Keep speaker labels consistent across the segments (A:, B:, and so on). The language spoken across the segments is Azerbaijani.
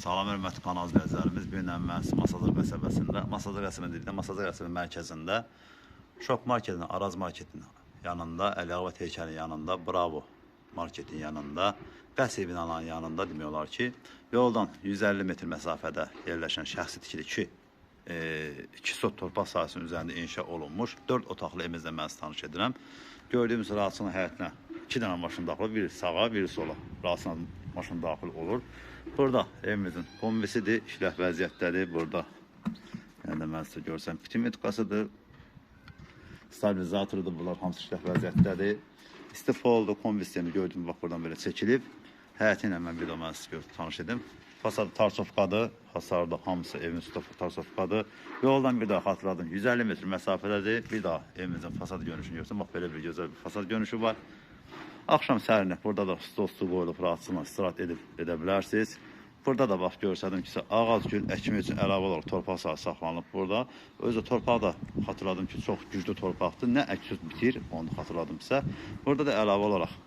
A: Salam hörmətli kanal izləyicilərimiz. Bu gün mən Masazır qəsəbəsində, Masazır qəsəbəsində, Masazır qəsəbəsinin mərkəzində Şok marketin, Araz marketin yanında, Əliağa heykəlinin yanında, Bravo marketin yanında, Qəsi binanın yanında demək olar ki, yoldan 150 metr məsafədə yerləşən şəxsi tikili 2 e, 2 sot torpaq sahəsinin üzərində inşa olunmuş 4 otaqlı evimizlə mən tanış edirəm. Gördüyümüz rahatsının həyətinə 2 dənə maşın daxil, biri sağa, biri sola. Rahatsına maşın daxil olur. Burada evimizin kombisidir, işləh vəziyyətdədir. Burada yəni mən sizə görsəm, pitimetkasıdır, stabilizatordur. Bunlar hamısı işləh vəziyyətdədir. İstifa oldu, kombi sistemi gördüyüm bax buradan belə çəkilib. Həyəti ilə mən bir də mən sizə tanış edim. Fasad tarsofkadır, hasarda hamısı evin üstü tarsofkadır. Yoldan bir daha xatırladım, 150 metr məsafədədir. Bir daha evimizin fasad görünüşünü görsən, bax belə bir gözəl bir fasad görünüşü var. Axşam sərinə burada da stol su qoyulub rahatçılıqla istirahət edib edə bilərsiniz. Burada da bax görsədim ki, ağac gül əkmək üçün əlavə olaraq torpaq saxlanılıb burada. Özü torpağı da xatırladım ki, çox güclü torpaqdır. Nə əksüz bitir, onu xatırladım sizə. Burada da əlavə olaraq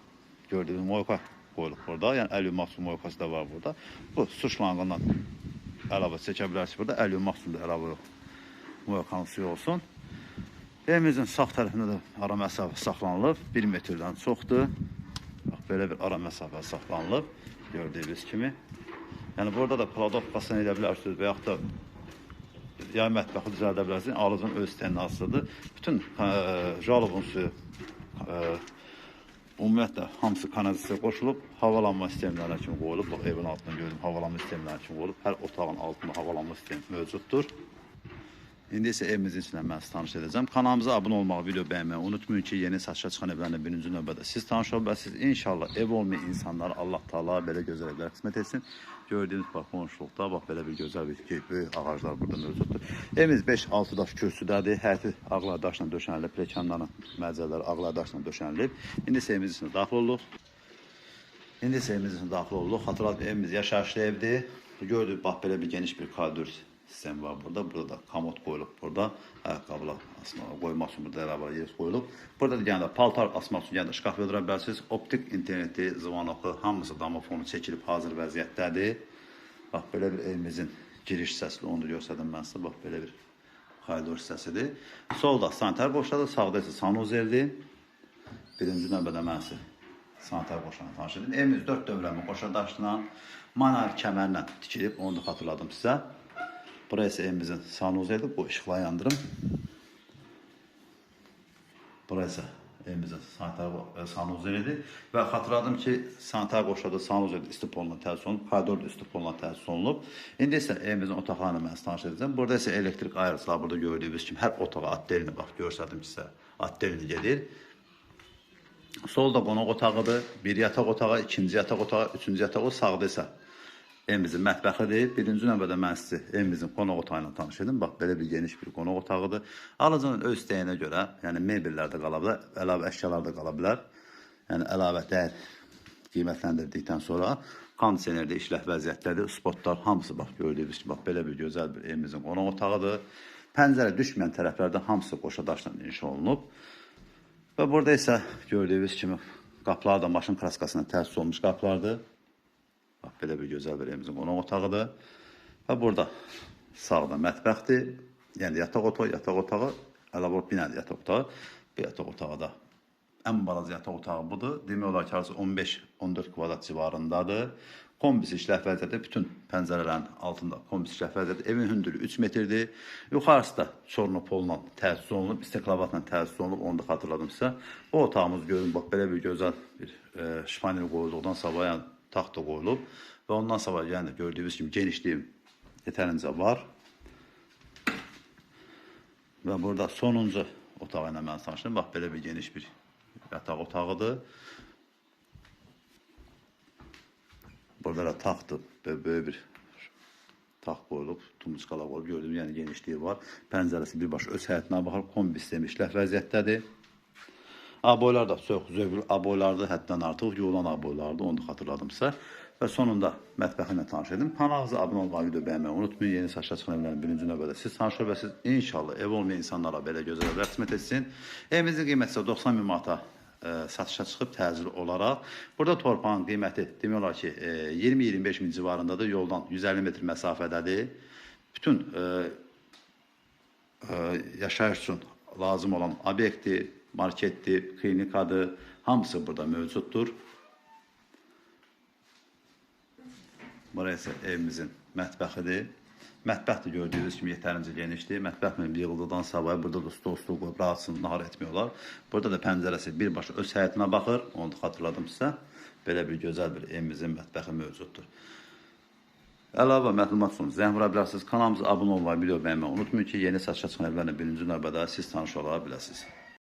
A: gördüyünüz moyka qoyulub burada. Yəni əlyum maksimum moykası da var burada. Bu su şlanqından əlavə çəkə bilərsiniz burada. Əlyum maksimum da əlavə. Moykanın suyu olsun. Evimizin sağ tərəfində də ara məsafə saxlanılıb. 1 metrdən çoxdur. Belə bir ara məsafə saxlanılıb gördüyünüz kimi. Yəni burada da kladovkasını edə bilərsiniz və yaxud da ya mətbəxi düzəldə bilərsiniz. Alıcının öz təminatçısıdır. Bütün ə, jalobun suyu ə, ümumiyyətlə hamısı kanalizasiya qoşulub, havalanma sistemlərinə kimi qoyulub. Bax evin altında gördüm, havalanma sistemlərinə kimi qoyulub. Hər otağın altında havalanma sistemi mövcuddur. İndi isə evimizin içindən mən sizi tanış edəcəm. Kanalımıza abunə olmağı, video bəyənməyi unutmayın ki, yeni satışa çıxan evlərlə birinci növbədə siz tanış olun və inşallah ev olmayan insanlara Allah Taala belə gözəl evlər qismət etsin. Gördüyünüz bax qonşuluqda bax belə bir gözəl bir ki, böyük ağaclar burada mövcuddur. Evimiz 5-6 daş kürsüdədir. Həyəti ağlar daşla döşənilib, plekanların məcəlləri ağlar daşla döşənilib. İndi isə evimizin içinə daxil olduq. İndi isə evimizin içinə daxil olduq. Xatırlat evimiz yaşayışlı evdir. Gördük bax belə bir geniş bir koridor sistem var burada. Burada da komod qoyulub burada. Ayaqqabılar asmağa qoymaq üçün burada əlavə yer qoyulub. Burada da yəni də paltar asmaq üçün yəni də şkaf yoldıra bilərsiniz. Optik interneti, zvanokı hamısı damofonu çəkilib hazır vəziyyətdədir. Bax belə bir evimizin giriş hissəsi onu da göstərdim mən sizə. Bax belə bir koridor hissəsidir. Solda sanitar boşluqdur, sağda isə sanuzeldir. Birinci növbədə mən sizə sanitar boşluğunu tanış edim. Evimiz 4 dövrəmi qoşa daşla, manuel kəmərlə tikilib, onu da xatırladım sizə. Burası evimizin sanuzeldir. Bu ışıqla yandırım. Burası evimizin e, sanuzelidir. Və xatırladım ki, sanitar qoşada sanuzel istiponla təsis olunub, koridor da istiponla təsis olunub. İndi isə evimizin otaqlarını mən tanış edəcəm. Burada isə elektrik ayrıcılar burada gördüyünüz kimi hər otağa atdelini bax göstərdim sizə. Atdelini gedir. Solda qonaq otağıdır. Bir yataq otağı, ikinci yataq otağı, üçüncü yataq o sağda isə evimizin mətbəxidir. Birinci növbədə mən sizi evimizin qonaq otağı ilə tanış edim. Bax belə bir geniş bir qonaq otağıdır. Alıcının öz istəyinə görə, yəni mebellər də qala bilər, əlavə əşyalar da qala bilər. Yəni əlavə dəyər qiymətləndirdikdən sonra kondisionerdə işləh vəziyyətdədir. Spotlar hamısı bax gördüyünüz kimi bax belə bir gözəl bir evimizin qonaq otağıdır. Pəncərə düşməyən tərəflərdə hamısı qoşa daşla inşa olunub. Və burada isə gördüyünüz kimi qapılar da maşın kraskasına təsis olunmuş qapılardır. Bax belə bir gözəl bir evimizin qonaq otağıdır. Və burada sağda mətbəxdir. Yəni yataq otağı, yataq otağı, əlavə binədir yataq otağı. Bu yataq otağı da ən balaca yataq otağı budur. Demək olar ki, arası 15-14 kvadrat civarındadır. Kombis işləh vəziyyətdə bütün pəncərələrin altında kombis işləh vəziyyətdə. Evin hündürlüyü 3 metrdir. Yuxarısı da çornopolla təsis olunub, istiklavatla təsis olunub, onu da xatırladım sizə. Bu otağımız görün, bax belə bir gözəl bir e, şifanel qoyulduqdan sonra yəni taxt da qoyulub və ondan sonra yəni gördüyünüz kimi genişliyi yetərincə var. Və burada sonuncu otağı ilə mən tanışdım. Bax belə bir geniş bir yataq otağıdır. Burada da. Böyle, böyle bir taxt qoyulub, tumçqala qoyulub. Gördüyüm yəni genişliyi var. Pəncərəsi birbaşa öz həyətinə baxır. Kombi sistemi işləh vəziyyətdədir. Aboylar da çox zövqlü aboylardır, həddən artıq yulan aboylardır, onu da xatırladım sizə. Və sonunda mətbəxi ilə tanış edim. Kanalımıza abunə olmağı, video bəyənməyi unutmayın. Yeni saçlar çıxan evlərin birinci növbədə siz tanış olun və siz inşallah ev olmayan insanlara belə gözəl qismət etsin. Evimizin qiyməti isə 90 min manata e, satışa çıxıb təcili olaraq. Burada torpağın qiyməti demək olar ki, e, 20-25 min civarındadır. Yoldan 150 metr məsafədədir. Bütün e, e, yaşayış üçün lazım olan obyekti, marketdir, klinikadır, hamısı burada mövcuddur. Burası evimizin mətbəxidir. Mətbəx də gördüyünüz kimi yetərincə genişdir. Mətbəx mən yığıldıqdan savayı burada da stol stol qoyub rahatsın nahar etmək olar. Burada da pəncərəsi birbaşa öz həyətinə baxır. Onu da xatırladım sizə. Belə bir gözəl bir evimizin mətbəxi mövcuddur. Əlavə məlumat üçün zəng vura bilərsiniz. Kanalımıza abunə olmayı, video bəyənməyi unutmayın ki, yeni satışa çıxan evlərlə birinci növbədə siz tanış ola biləsiniz.